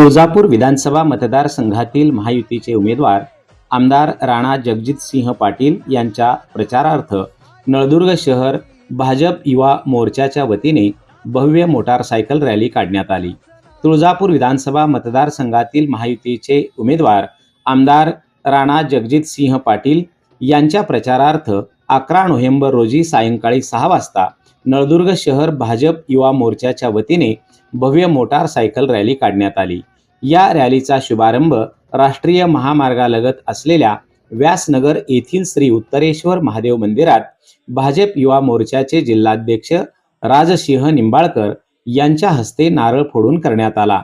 तुळजापूर विधानसभा मतदारसंघातील महायुतीचे उमेदवार आमदार राणा जगजितसिंह पाटील यांच्या प्रचारार्थ नळदुर्ग शहर भाजप युवा मोर्चाच्या वतीने भव्य मोटारसायकल रॅली काढण्यात आली. तुळजापूर विधानसभा मतदारसंघातील महायुतीचे उमेदवार आमदार राणा जगजितसिंह पाटील यांच्या प्रचारार्थ अकरा नोव्हेंबर रोजी सायंकाळी सहा वाजता नळदुर्ग शहर भाजप युवा मोर्चाच्या वतीने भव्य मोटारसायकल रॅली काढण्यात आली. या रॅलीचा शुभारंभ राष्ट्रीय महामार्गालगत असलेल्या व्यासनगर येथील श्री उत्तरेश्वर महादेव मंदिरात भाजप युवा मोर्चाचे जिल्हाध्यक्ष राजसिंह निंबाळकर यांच्या हस्ते नारळ फोडून करण्यात आला.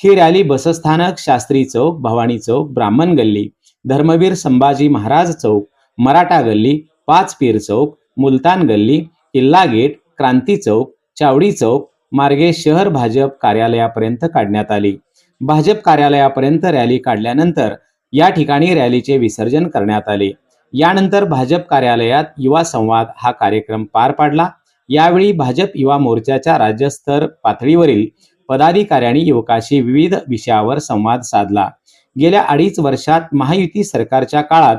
ही रॅली बसस्थानक शास्त्री चौक भवानी चौक ब्राह्मण गल्ली धर्मवीर संभाजी महाराज चौक मराठा गल्ली पाच पीर चौक मुलतान गल्ली किल्ला गेट क्रांती चौक चावडी चौक मार्गे शहर भाजप कार्यालयापर्यंत काढण्यात आली. भाजप कार्यालयापर्यंत रॅली काढल्यानंतर या ठिकाणी रॅलीचे विसर्जन करण्यात आले. यानंतर भाजप कार्यालयात युवा संवाद हा कार्यक्रम पार पाडला. यावेळी भाजप युवा मोर्चाच्या राज्यस्तर पातळीवरील पदाधिकाऱ्यांनी युवकाशी विविध विषयावर संवाद साधला. गेल्या अडीच वर्षात महायुती सरकारच्या काळात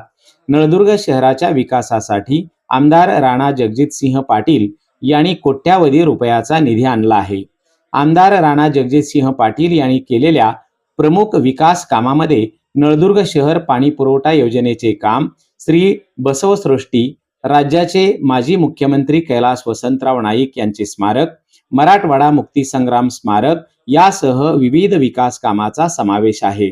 नळदुर्ग शहराच्या विकासासाठी आमदार राणा जगजितसिंह पाटील यांनी कोट्यावधी रुपयाचा निधी आणला आहे. आमदार राणा जगजितसिंह पाटील यांनी केलेल्या प्रमुख विकास कामामध्ये नळदुर्ग शहर पाणी पुरवठा योजनेचे काम श्री बसवसृष्टी राज्याचे माजी मुख्यमंत्री कैलास वसंतराव नाईक यांचे स्मारक मराठवाडा मुक्तीसंग्राम स्मारक यासह विविध विकास कामाचा समावेश आहे.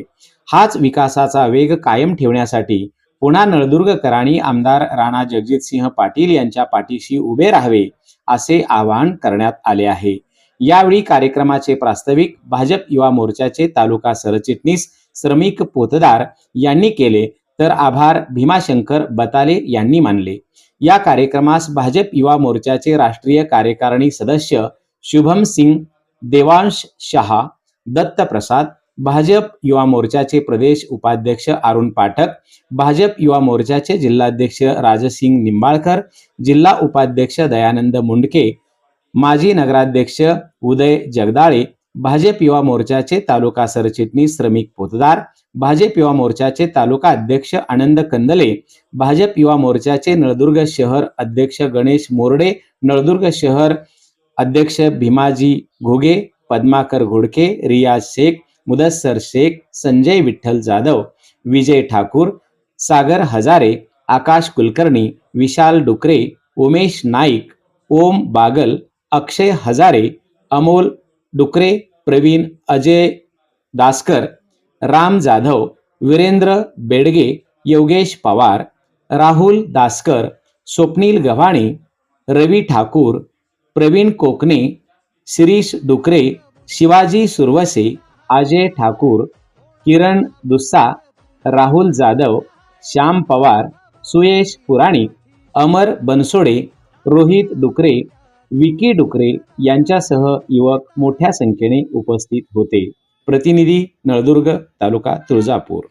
हाच विकासाचा वेग कायम ठेवण्यासाठी पुन्हा नळदुर्गकरांनी आमदार राणा जगजितसिंह पाटील यांच्या पाठीशी उभे राहावे असे आवाहन करण्यात आले आहे. यावेळी कार्यक्रमाचे प्रास्ताविक भाजप युवा मोर्चाचे तालुका सरचिटणीस श्रमिक पोतदार यांनी केले तर आभार भीमाशंकर बताले यांनी मानले. या कार्यक्रमास भाजप युवा मोर्चाचे राष्ट्रीय कार्यकारिणी सदस्य शुभम सिंग देवांश शहा दत्त प्रसाद भाजप युवा मोर्चाचे प्रदेश उपाध्यक्ष अरुण पाठक भाजप युवा मोर्चाचे जिल्हाध्यक्ष राजसिंग निंबाळकर जिल्हा उपाध्यक्ष दयानंद मुंडके माजी नगराध्यक्ष उदय जगदाळे भाजप युवा मोर्चाचे तालुका सरचिटणीस श्रमिक पोतदार भाजप युवा मोर्चाचे तालुका अध्यक्ष आनंद कंदले भाजप युवा मोर्चाचे नळदुर्ग शहर अध्यक्ष गणेश मोरडे नळदुर्ग शहर अध्यक्ष भीमाजी घोगे पद्माकर घोडके रियाज शेख मुदस्सर शेख संजय विठ्ठल जाधव विजय ठाकूर सागर हजारे आकाश कुलकर्णी विशाल डुकरे उमेश नाईक ओम बागल अक्षय हजारे अमोल डुकरे प्रवीण अजय दासकर राम जाधव वीरेंद्र बेडगे योगेश पवार राहुल दासकर स्वप्नील गव्हाणे रवी ठाकूर प्रवीण कोकणे शिरीष डुकरे शिवाजी सुरवसे अजय ठाकूर किरण दुस्सा राहुल जाधव श्याम पवार सुयेश पुराणिक अमर बनसोडे रोहित डुकरे विकी डुकरे यांच्यासह युवक मोठ्या संख्येने उपस्थित होते. प्रतिनिधी नळदुर्ग तालुका तुळजापूर.